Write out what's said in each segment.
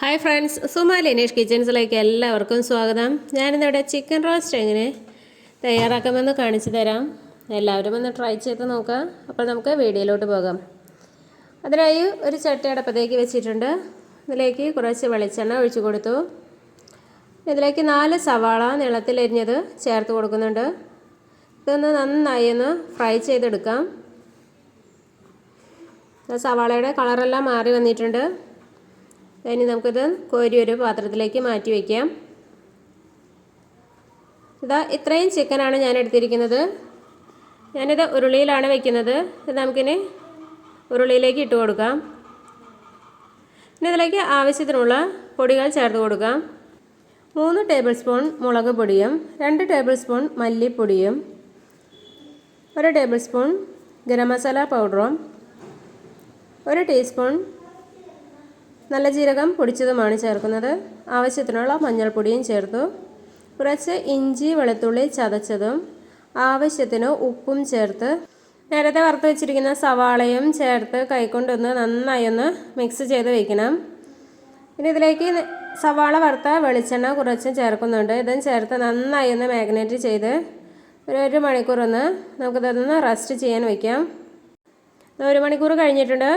Hi friends Suma Linesh കിച്ചൻസിലേക്ക് എല്ലാവർക്കും സ്വാഗതം. ഞാനിന്നിവിടെ ചിക്കൻ റോസ്റ്റ് എങ്ങനെ തയ്യാറാക്കുമെന്ന് കാണിച്ചു തരാം. എല്ലാവരും ഒന്ന് ട്രൈ ചെയ്ത് നോക്കാം. അപ്പോൾ നമുക്ക് വീഡിയോയിലോട്ട് പോകാം. അതിനായി ഒരു ചട്ടയടപ്പത്തേക്ക് വെച്ചിട്ടുണ്ട്. ഇതിലേക്ക് കുറച്ച് വെളിച്ചെണ്ണ ഒഴിച്ചു കൊടുത്തു. ഇതിലേക്ക് നാല് സവാള നീളത്തിലരിഞ്ഞത് ചേർത്ത് കൊടുക്കുന്നുണ്ട്. ഇതൊന്ന് നന്നായി ഒന്ന് ഫ്രൈ ചെയ്തെടുക്കാം. സവാളയുടെ കളറെല്ലാം മാറി വന്നിട്ടുണ്ട്. ഇനി നമുക്കിത് കോരി ഒരു പാത്രത്തിലേക്ക് മാറ്റി വയ്ക്കാം ഇതാ ഇത്രയും ചിക്കനാണ് ഞാൻ എടുത്തിരിക്കുന്നത്. ഞാനിത് ഉരുളിയിലാണ് വെക്കുന്നത്. ഇത് നമുക്കിനി ഉരുളിയിലേക്ക് ഇട്ട് കൊടുക്കാം. ഇനി ഇതിലേക്ക് ആവശ്യത്തിനുള്ള പൊടികൾ ചേർത്ത് കൊടുക്കാം. മൂന്ന് ടേബിൾ സ്പൂൺ മുളക് പൊടിയും രണ്ട് ടേബിൾ സ്പൂൺ മല്ലിപ്പൊടിയും ഒരു ടേബിൾ സ്പൂൺ ഗരം മസാല പൗഡറും ഒരു ടീസ്പൂൺ നല്ല ജീരകം പൊടിച്ചതുമാണ് ചേർക്കുന്നത്. ആവശ്യത്തിനുള്ള മഞ്ഞൾപ്പൊടിയും ചേർത്തു. കുറച്ച് ഇഞ്ചി വെളുത്തുള്ളി ചതച്ചതും ആവശ്യത്തിന് ഉപ്പും ചേർത്ത് നേരത്തെ വറുത്ത് വെച്ചിരിക്കുന്ന സവാളയും ചേർത്ത് കൈക്കൊണ്ടൊന്ന് നന്നായി ഒന്ന് മിക്സ് ചെയ്ത് വയ്ക്കണം ഇനി ഇതിലേക്ക് സവാള വറുത്ത വെളിച്ചെണ്ണ കുറച്ച് ചേർക്കുന്നുണ്ട്. ഇതും ചേർത്ത് നന്നായി ഒന്ന് മാഗ്നേറ്റ് ചെയ്ത് ഒരു ഒരു മണിക്കൂർ ഒന്ന് നമുക്കിതൊന്ന് റെസ്റ്റ് ചെയ്യാൻ വയ്ക്കാം ഒരു മണിക്കൂർ കഴിഞ്ഞിട്ടുണ്ട്.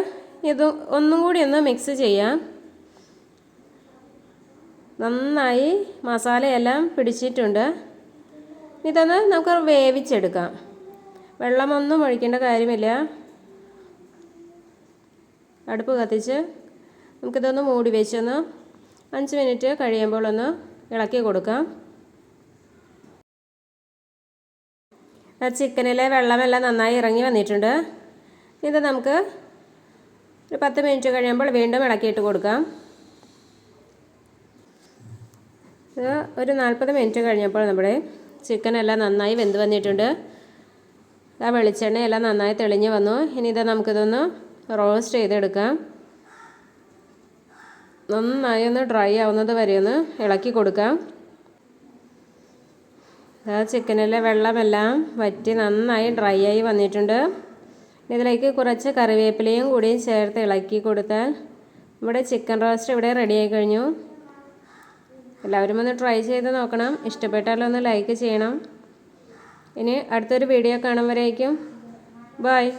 ഇത് ഒന്നും കൂടി ഒന്ന് മിക്സ് ചെയ്യാം. നന്നായി മസാലയെല്ലാം പിടിച്ചിട്ടുണ്ട്. ഇതൊന്ന് നമുക്ക് വേവിച്ചെടുക്കാം. വെള്ളമൊന്നും ഒഴിക്കേണ്ട കാര്യമില്ല. അടുപ്പ് കത്തിച്ച് നമുക്കിതൊന്ന് മൂടി വെച്ചൊന്ന് അഞ്ച് മിനിറ്റ് കഴിയുമ്പോൾ ഒന്ന് ഇളക്കി കൊടുക്കാം. ചിക്കനിലെ വെള്ളമെല്ലാം നന്നായി ഇറങ്ങി വന്നിട്ടുണ്ട്. ഇത് നമുക്ക് ഒരു പത്ത് മിനിറ്റ് കഴിയുമ്പോൾ വീണ്ടും ഇളക്കിയിട്ട് കൊടുക്കാം. ഒരു നാൽപ്പത് മിനിറ്റ് കഴിഞ്ഞപ്പോൾ നമ്മുടെ ചിക്കൻ എല്ലാം നന്നായി വെന്ത് വന്നിട്ടുണ്ട്. ആ വെളിച്ചെണ്ണ എല്ലാം നന്നായി തെളിഞ്ഞ് വന്നു. ഇനി ഇത് നമുക്കിതൊന്ന് റോസ്റ്റ് ചെയ്തെടുക്കാം. നന്നായി ഒന്ന് ഡ്രൈ ആവുന്നത് വരെ ഒന്ന് ഇളക്കി കൊടുക്കാം. ആ ചിക്കനിലെ വെള്ളമെല്ലാം വറ്റി നന്നായി ഡ്രൈ ആയി വന്നിട്ടുണ്ട്. ഇതിലേക്ക് കുറച്ച് കറിവേപ്പിലയും കൂടി ചേർത്ത് ഇളക്കി കൊടുത്താൽ നമ്മുടെ ചിക്കൻ റോസ്റ്റ് ഇവിടെ റെഡിയായി കഴിഞ്ഞു. എല്ലാവരും ഒന്ന് ട്രൈ ചെയ്ത് നോക്കണം. ഇഷ്ടപ്പെട്ടാലും ഒന്ന് ലൈക്ക് ചെയ്യണം. ഇനി അടുത്തൊരു വീഡിയോ കാണുമ്പോഴേക്കും ബായ്